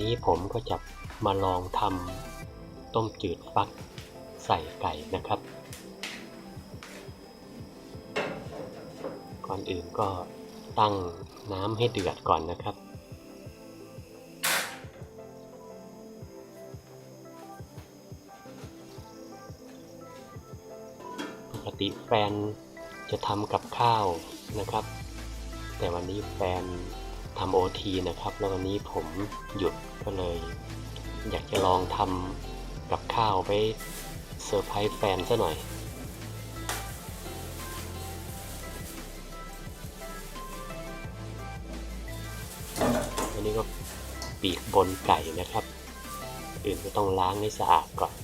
นี้ผมก็จะมาลองทำต้มจืดฟักใส่ไก่นะครับ ก่อนอื่นก็ตั้งน้ำให้เดือดก่อนนะครับ ปกติแฟนจะทำกับข้าวนะครับ แต่วันนี้แฟน ทำโอทีนะครับ แล้ววันนี้ผมหยุดก็เลย อยากจะลองทำกับข้าวไปเซอร์ไพรส์แฟนซะหน่อยอันนี้ก็ปีกบนไก่นะครับอื่นก็ต้องล้างให้สะอาดก่อน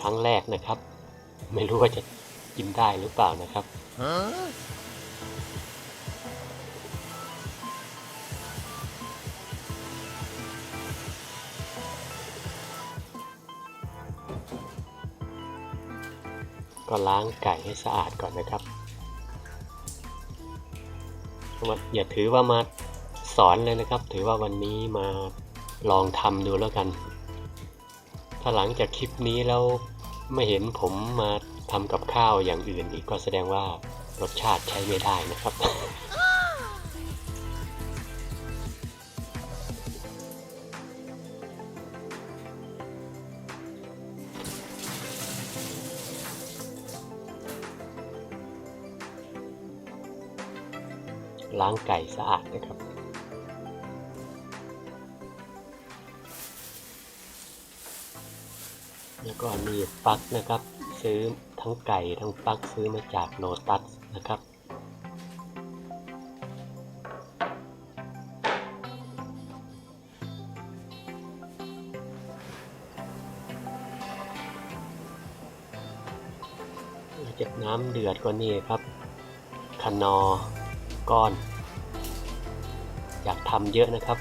ครั้งแรกนะครับ ไม่รู้ว่าจะกินได้หรือเปล่านะครับ ก็ล้างไก่ให้สะอาดก่อนนะครับว่าอย่าถือว่ามาสอนเลยนะครับ ถือว่าวันนี้มาลองทำดูแล้วกัน ถ้าหลังจากคลิปนี้แล้วไม่เห็นผมมาทำกับข้าวอย่างอื่นอีกก็แสดงว่ารสชาติใช้ไม่ได้นะครับ ล้างไก่สะอาดนะครับ แล้วก็มีปลั๊กนะครับ ซื้อทั้งไก่ทั้งปลั๊กซื้อมาจากโลตัสนะครับจากน้ำเดือดก็นี่ครับคนอ ก้อน อยากทำเยอะนะครับ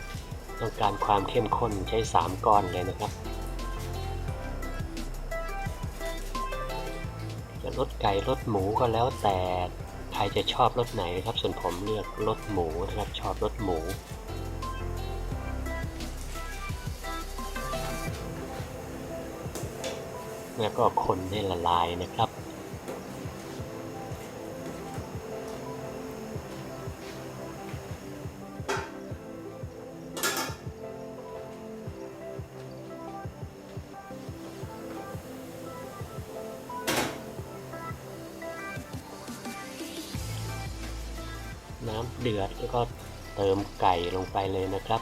ต้องการความเข้มข้นใช้ 3 ก้อนเลยนะครับ จะรสไก่รสหมูก็แล้วแต่ใครจะชอบรสไหนนะครับ ส่วนผมเลือกรสหมูนะครับชอบรสหมูแล้วก็คนให้ละลายนะครับ เดือดแล้วก็เติมไก่ลงไปเลยนะครับ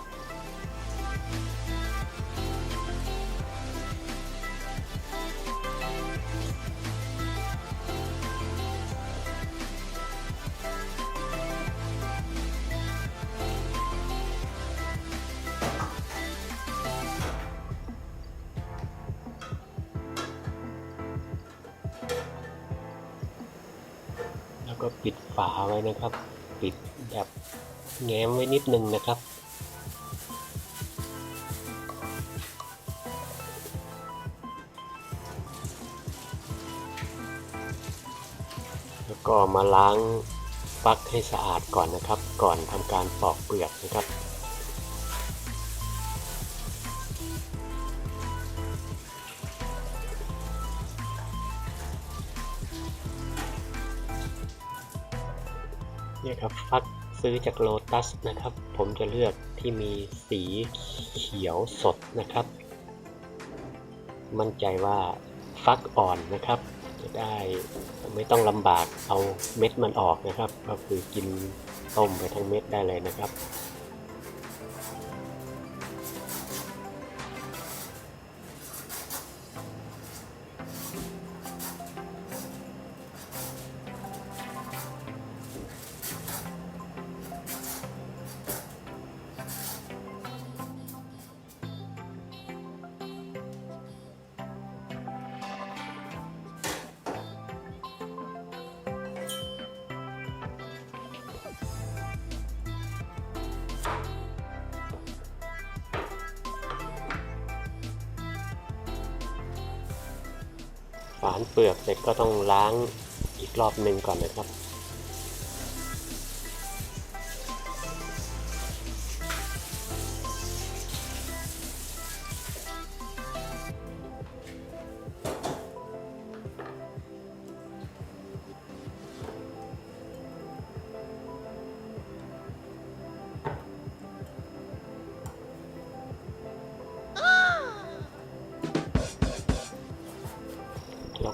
แล้วก็ปิดฝาไว้นะครับ ปิดแบบแง้มไว้นิดนึงนะครับ แล้วก็มาล้างปลั๊กให้สะอาดก่อนนะครับ ก่อนทำการปอกเปลือกนะครับ เนี่ยครับฟักซื้อจากโลตัสนะครับ ผมจะเลือกที่มีสีเขียวสดนะครับ มั่นใจว่าฟักอ่อนนะครับ จะได้ไม่ต้องลำบากเอาเม็ดมันออกนะครับ ก็คือกินต้มไปทั้งเม็ดได้เลยนะครับ ฝานเปลือกเสร็จก็ต้องล้างอีกรอบหนึ่งก่อนนะครับ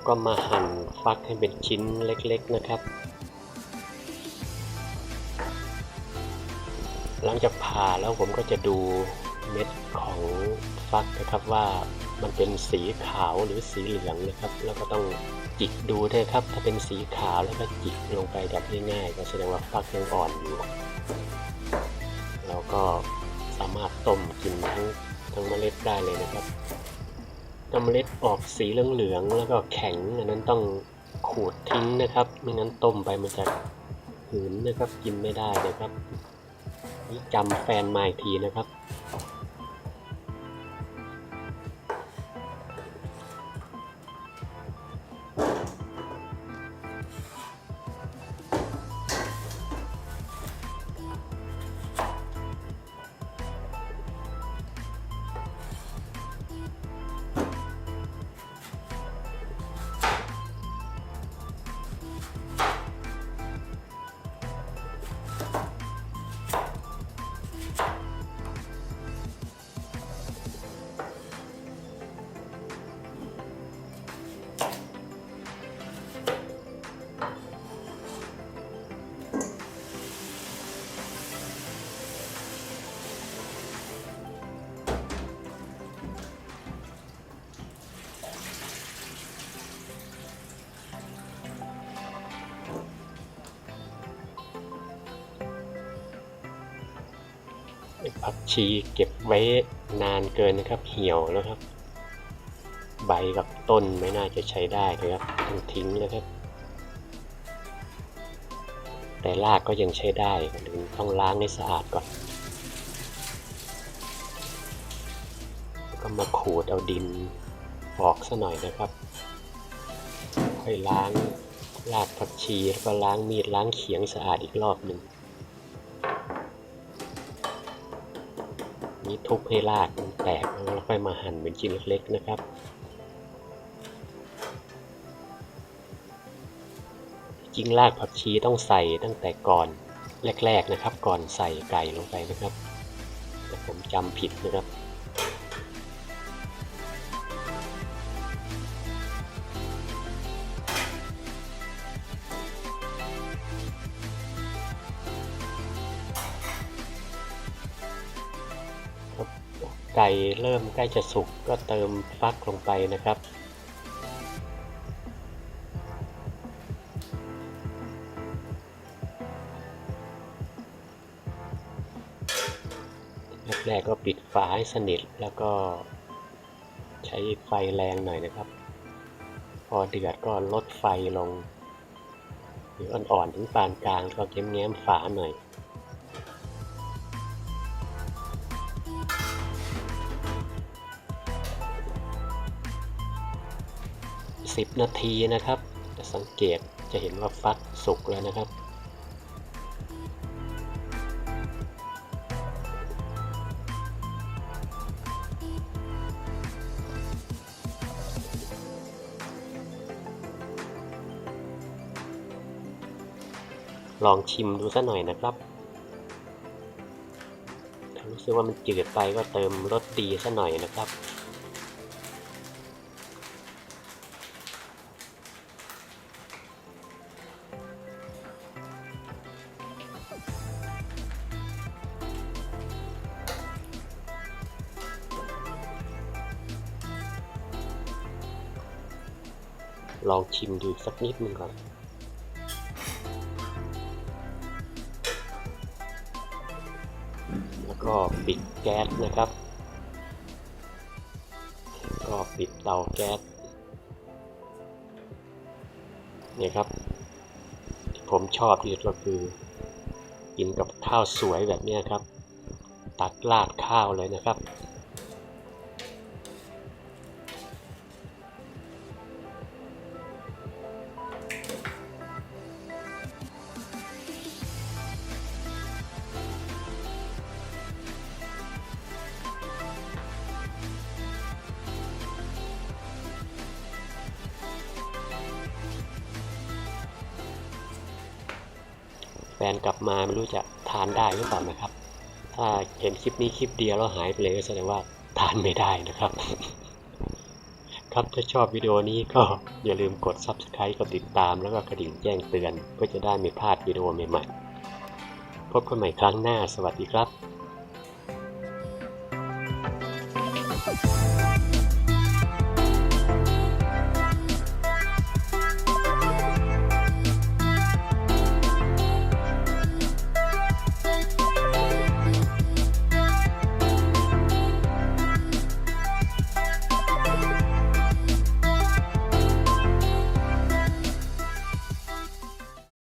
ก็มาหั่นฟักให้เป็นชิ้นเล็กๆนะครับ หลังจากผ่าแล้วผมก็จะดูเม็ดของฟักนะครับว่ามันเป็นสีขาวหรือสีเหลืองนะครับ แล้วก็ต้องจิกดูด้วยครับ ถ้าเป็นสีขาวแล้วก็จิกลงไปแบบง่ายๆก็แสดงว่าฟักยังอ่อนอยู่ แล้วก็สามารถต้มกินทั้งทั้งเมล็ดได้เลยนะครับ เมล็ดออกสีเหลืองๆแล้วก็แข็งอันนั้นต้องขูดทิ้งนะครับ ไม่งั้นต้มไปมันจะหืนนะครับ กินไม่ได้นะครับนี่จำแฟนมาอีกทีนะครับ ผักชีเก็บไว้นานเกินนะครับ เหี่ยวแล้วครับ ใบกับต้นไม่น่าจะใช้ได้เลยครับต้องทิ้งแล้วครับ แต่รากก็ยังใช้ได้ต้องล้างให้สะอาดก่อนแล้วก็มาขูดเอาดินออกซะหน่อยนะครับ ค่อยล้างรากผักชีแล้วก็ล้างมีดล้างเขียงสะอาดอีกรอบหนึ่ง นี้ทุบให้รากมันแตกแล้วค่อยมาหั่นเป็นชิ้นเล็กๆนะครับ จริงรากผักชีต้องใส่ตั้งแต่ก่อนแรกๆนะครับ ก่อนใส่ไก่ลงไปนะครับ แต่ผมจำผิดนะครับ เริ่มใกล้จะสุกก็เติมฟักลงไปนะครับ แรกๆก็ปิดฝาให้สนิทแล้วก็ใช้ไฟแรงหน่อยนะครับ พอเดือดก็ลดไฟลง หรืออ่อนๆถึงปานกลางก็แง้มๆฝาหน่อย 10 นาทีนะครับจะสังเกตจะเห็นว่าฟักสุกแล้วนะครับ ลองชิมดูสักหน่อยนะครับรู้สึกว่ามันจืดไปก็เติมรสดีสักหน่อยนะครับ ลองชิมดูสักนิดหนึ่งก่อนแล้วก็ปิดแก๊สนะครับ ก็ปิดเตาแก๊สเนี่ยครับ ที่ผมชอบที่สุดก็คือ กินกับข้าวสวยแบบนี้ครับ ตักราดข้าวเลยนะครับ นกลับมาไม่รู้จะทานได้หรือเปล่านะครับ ถ้าเห็นคลิปนี้คลิปเดียวแล้วหายไปเลยก็แสดงว่าทานไม่ได้นะครับคนะครับถ้าชอบวิดีโอนี้ก็อย่าลืมกด Subscribe กดติดตามแล้วก็กระดิ่งแจ้งเตือนเพื่อจะได้ไม่พลาดวิดีโอใหม่ๆ พบกันใหม่ครั้งหน้าสวัสดีครับ